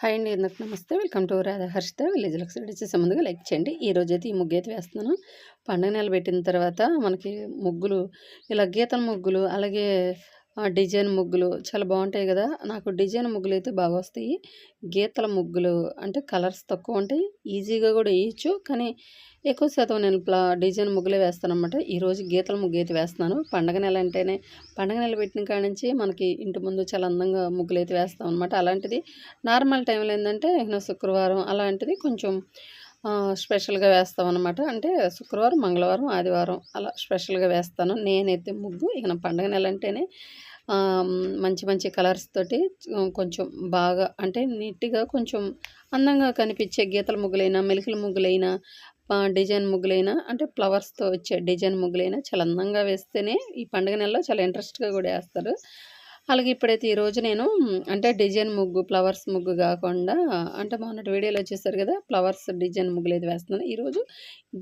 Hi అండి ఎందుకు నమస్తే. Welcome to Radha Harshitha village Lakshmi చేసే ముందుగా లైక్ చేయండి. ఈ అయితే ఈ ముగ్గు అయితే వేస్తున్నాను. పండుగ నెల పెట్టిన తర్వాత మనకి ముగ్గులు ఇలా గీతల ముగ్గులు అలాగే డిజైన్ ముగ్గులు చాలా బాగుంటాయి కదా. నాకు డిజైన్ ముగ్గులు అయితే బాగా వస్తాయి. గీతల ముగ్గులు అంటే కలర్స్ తక్కువ ఉంటాయి. ఈజీగా కూడా వేయచ్చు. కానీ ఎక్కువ శాతం నేను ప్లా డిజైన్ ముగ్గులే వేస్తాను అనమాట ఈరోజు గీతల ముగ్గు అయితే వేస్తున్నాను. పండగ నెల అంటేనే పండగ నెల పెట్టిన కాడ నుంచి మనకి ఇంటి ముందు చాలా అందంగా ముగ్గులు అయితే వేస్తాం అనమాట అలాంటిది నార్మల్ టైంలో ఏంటంటే శుక్రవారం అలాంటిది కొంచెం స్పెషల్గా వేస్తాం అనమాట అంటే శుక్రవారం మంగళవారం ఆదివారం అలా స్పెషల్గా వేస్తాను. నేనైతే ముగ్గు ఇక నా పండగ నెల అంటేనే మంచి మంచి కలర్స్ తోటి కొంచెం బాగా అంటే నీట్గా కొంచెం అందంగా కనిపించే గీతల ముగ్గులైనా మెలికల ముగ్గులైనా డిజైన్ ముగ్గులైనా అంటే ఫ్లవర్స్తో వచ్చే డిజైన్ ముగ్గులైనా చాలా అందంగా వేస్తేనే ఈ పండుగ నెలలో చాలా ఇంట్రెస్ట్గా కూడా వేస్తారు. అలాగే ఇప్పుడైతే ఈరోజు నేను అంటే డిజైన్ ముగ్గు ఫ్లవర్స్ ముగ్గు కాకుండా అంటే మొన్నటి వీడియోలో వచ్చేసారు కదా ఫ్లవర్స్ డిజైన్ ముగ్గులు అయితే వేస్తున్నాను. ఈరోజు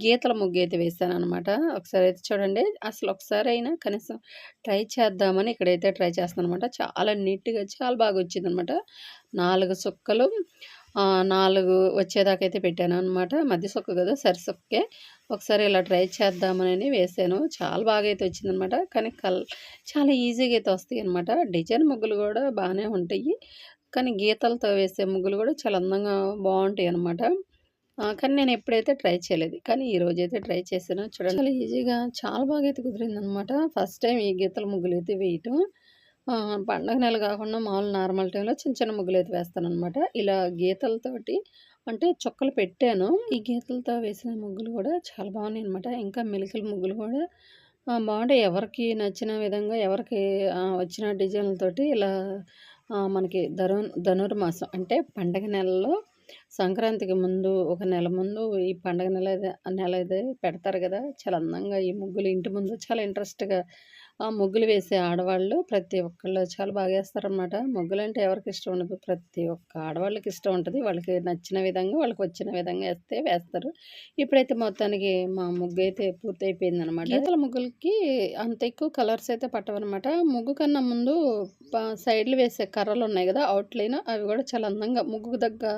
గీతల ముగ్గు అయితే వేస్తాను అనమాట ఒకసారి అయితే చూడండి అసలు ఒకసారి అయినా కనీసం ట్రై చేద్దామని ఇక్కడైతే ట్రై చేస్తాను అనమాట చాలా నీట్గా చాలా బాగా వచ్చింది అనమాట నాలుగు చుక్కలు నాలుగు వచ్చేదాకా అయితే పెట్టాను అనమాట మధ్య సొక్క కదా సరిసొక్కే ఒకసారి ఇలా ట్రై చేద్దామని వేసాను. చాలా బాగా అయితే వచ్చిందనమాట కానీ కల్ చాలా ఈజీగా అయితే వస్తాయి అనమాట డిజైన్ ముగ్గులు కూడా బాగానే ఉంటాయి. కానీ గీతలతో వేసే ముగ్గులు కూడా చాలా అందంగా బాగుంటాయి అనమాట కానీ నేను ఎప్పుడైతే ట్రై చేయలేదు. కానీ ఈ రోజు అయితే ట్రై చేశాను. చూడండి. చాలా ఈజీగా చాలా బాగా అయితే కుదిరింది అనమాట ఫస్ట్ టైం ఈ గీతల ముగ్గులు అయితే వేయటం. పండగ నెల కాకుండా మామూలు నార్మల్ టైంలో చిన్న చిన్న ముగ్గులు అయితే వేస్తాను అనమాట ఇలా గీతలతోటి అంటే చుక్కలు పెట్టాను. ఈ గీతలతో వేసిన ముగ్గులు కూడా చాలా బాగున్నాయి అనమాట ఇంకా మెలికల ముగ్గులు కూడా బాగుంటాయి. ఎవరికి నచ్చిన విధంగా ఎవరికి వచ్చిన డిజైన్లతోటి ఇలా మనకి ధను ధనుర్మాసం అంటే పండగ నెలలో సంక్రాంతికి ముందు ఒక నెల ముందు ఈ పండగ నెల నెల అయితే పెడతారు కదా చాలా అందంగా ఈ ముగ్గులు ఇంటి ముందు చాలా ఇంట్రెస్ట్గా ఆ ముగ్గులు వేసే ఆడవాళ్ళు ప్రతి ఒక్కళ్ళు చాలా బాగా వేస్తారనమాట ముగ్గులు అంటే ఎవరికి ఇష్టం ఉండదు. ప్రతి ఒక్క ఆడవాళ్ళకి ఇష్టం ఉంటుంది. వాళ్ళకి నచ్చిన విధంగా వాళ్ళకి వచ్చిన విధంగా వేస్తే వేస్తారు. ఇప్పుడైతే మొత్తానికి మా ముగ్గు అయితే పూర్తి అయిపోయింది అనమాట గీతల ముగ్గులకి అంత ఎక్కువ కలర్స్ అయితే పట్టవన్నమాట. ముగ్గు కన్నా ముందు సైడ్లు వేసే కర్రలు ఉన్నాయి కదా అవుట్లైన్ అవి కూడా చాలా అందంగా ముగ్గుకు దగ్గర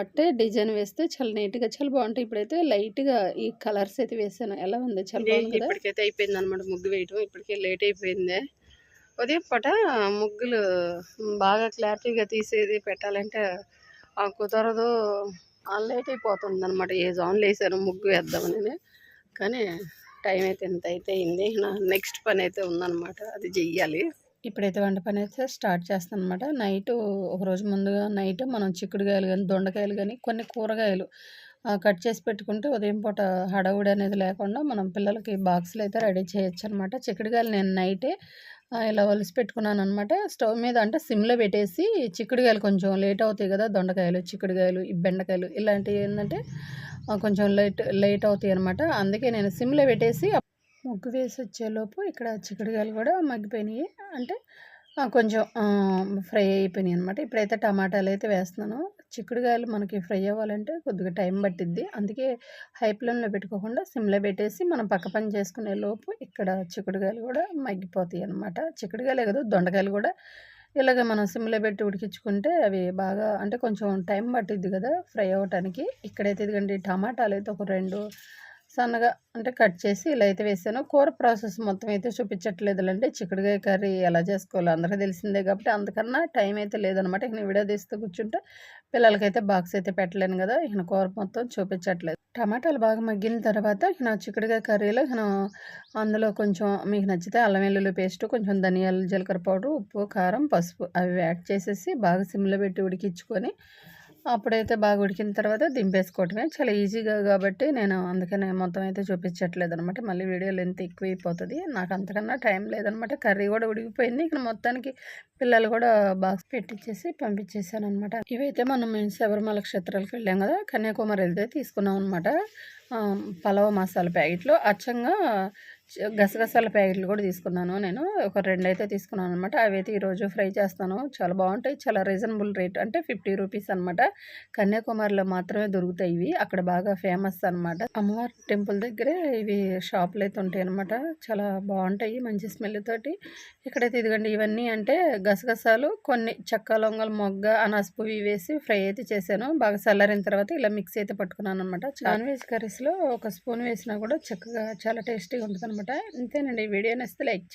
అంటే డిజైన్ వేస్తే చాలా నీట్గా చాలా బాగుంటాయి. ఇప్పుడైతే లైట్గా ఈ కలర్స్ అయితే వేసాను. ఎలా ఉంది? చాలా బాగుంది ఇప్పటికైతే అయిపోయింది అనమాట ముగ్గు వేయటం. ఇప్పటికే లేట్ అయిపోయింది. ఉదయం పూట ముగ్గులు బాగా క్లారిటీగా తీసేది పెట్టాలంటే ఆ కుదరదు. లేట్ అయిపోతుంది అనమాట ఏ జోన్లు వేసాను ముగ్గు వేద్దామని. కానీ టైం అయితే ఎంత అయితే అయింది. నా నెక్స్ట్ పని అయితే ఉందన్నమాట. అది చెయ్యాలి. ఇప్పుడైతే వంట పని అయితే స్టార్ట్ చేస్తాను అనమాట నైట్ ఒక రోజు ముందుగా నైట్ మనం చిక్కుడుకాయలు కానీ దొండకాయలు కానీ కొన్ని కూరగాయలు కట్ చేసి పెట్టుకుంటే ఉదయం పూట హడావుడి అనేది లేకుండా మనం పిల్లలకి బాక్సులు అయితే రెడీ చేయొచ్చు అనమాట చిక్కుడుకాయలు నేను నైటే ఇలా వలసి పెట్టుకున్నాను అనమాట స్టవ్ మీద అంటే సిమ్లో పెట్టేసి చిక్కుడుకాయలు కొంచెం లేట్ అవుతాయి కదా దొండకాయలు చిక్కుడుకాయలు ఈ బెండకాయలు ఇలాంటివి ఏంటంటే కొంచెం లేట్ లేట్ అవుతాయి అనమాట అందుకే నేను సిమ్లో పెట్టేసి ముగ్గు వేసి వచ్చేలోపు ఇక్కడ చిక్కుడుకాయలు కూడా మగ్గిపోయినాయి. అంటే కొంచెం ఫ్రై అయిపోయినాయి అనమాట ఇప్పుడైతే టమాటాలు అయితే వేస్తున్నాను. చిక్కుడుకాయలు మనకి ఫ్రై అవ్వాలంటే కొద్దిగా టైం పట్టిద్ది. అందుకే హై ఫ్లేమ్లో పెట్టుకోకుండా సిమ్లో పెట్టేసి మనం పక్క పని చేసుకునే లోపు ఇక్కడ చిక్కుడుకాయలు కూడా మగ్గిపోతాయి అనమాట చిక్కుడుకాయలే కదా దొండకాయలు కూడా ఇలాగ మనం సిమ్లో పెట్టి ఉడికించుకుంటే అవి బాగా అంటే కొంచెం టైం పట్టిద్ది కదా ఫ్రై అవ్వటానికి. ఇక్కడైతే ఇదిగండి టమాటాలు అయితే ఒక రెండు సన్నగా అంటే కట్ చేసి ఇలా అయితే వేసాను. కూర ప్రాసెస్ మొత్తం అయితే చూపించట్లేదులండి. చిక్కుడుకాయ కర్రీ ఎలా చేసుకోవాలో అందరికీ తెలిసిందే కాబట్టి అందుకన్నా టైం అయితే లేదనమాట. ఇక నేను వీడియో తీస్తూ కూర్చుంటే పిల్లలకైతే బాక్స్ అయితే పెట్టలేను కదా. ఇక కూర మొత్తం చూపించట్లేదు. టమాటాలు బాగా మగ్గిన తర్వాత ఇక చిక్కుడుకాయ కర్రీలో ఇక అందులో కొంచెం మీకు నచ్చితే అల్లం వెల్లుల్లి పేస్ట్ కొంచెం ధనియాలు జీలకర్ర పౌడర్ ఉప్పు కారం పసుపు అవి యాడ్ చేసేసి బాగా సిమ్లో పెట్టి ఉడికించుకొని అప్పుడైతే బాగా ఉడికిన తర్వాత దింపేసుకోవటమే. చాలా ఈజీగా కాబట్టి నేను అందుకనే మొత్తం అయితే చూపించట్లేదు అనమాట మళ్ళీ వీడియో లెంత్ ఎక్కువ అయిపోతుంది నాకు అంతకన్నా టైం లేదనమాట. కర్రీ కూడా ఉడికిపోయింది. ఇక్కడ మొత్తానికి పిల్లలు కూడా బాక్స్ పెట్టించేసి పంపించేసాను అనమాట ఇవైతే మనం మేము శబరిమల క్షేత్రాలకు వెళ్ళాం కదా. కన్యాకుమారి వెళ్తే తీసుకున్నాం అనమాట పలావ్ మసాలా ప్యాకెట్లు. అచ్చంగా గసగసాల ప్యాకెట్లు కూడా తీసుకున్నాను. నేను ఒక రెండు అయితే తీసుకున్నాను అనమాట అవి అయితే ఈరోజు ఫ్రై చేస్తాను. చాలా బాగుంటాయి. చాలా రీజనబుల్ రేట్ అంటే ఫిఫ్టీ రూపీస్ అనమాట కన్యాకుమారిలో మాత్రమే దొరుకుతాయి ఇవి. అక్కడ బాగా ఫేమస్ అనమాట అమ్మవారి టెంపుల్ దగ్గరే ఇవి షాపులు అయితే ఉంటాయి అనమాట చాలా బాగుంటాయి. మంచి స్మెల్ తోటి. ఇక్కడైతే ఇదిగండి ఇవన్నీ అంటే గసగసాలు కొన్ని చెక్క లొంగల మొగ్గ అనాస్ పువ్వు వేసి ఫ్రై అయితే చేశాను. బాగా చల్లారిన తర్వాత ఇలా మిక్స్ అయితే పట్టుకున్నాను అనమాట నాన్ వెజ్ కర్రీస్లో ఒక స్పూన్ వేసినా కూడా చక్కగా చాలా టేస్టీగా ఉంటుంది అనమాట ఇంతేనండి. వీడియో నచ్చితే లైక్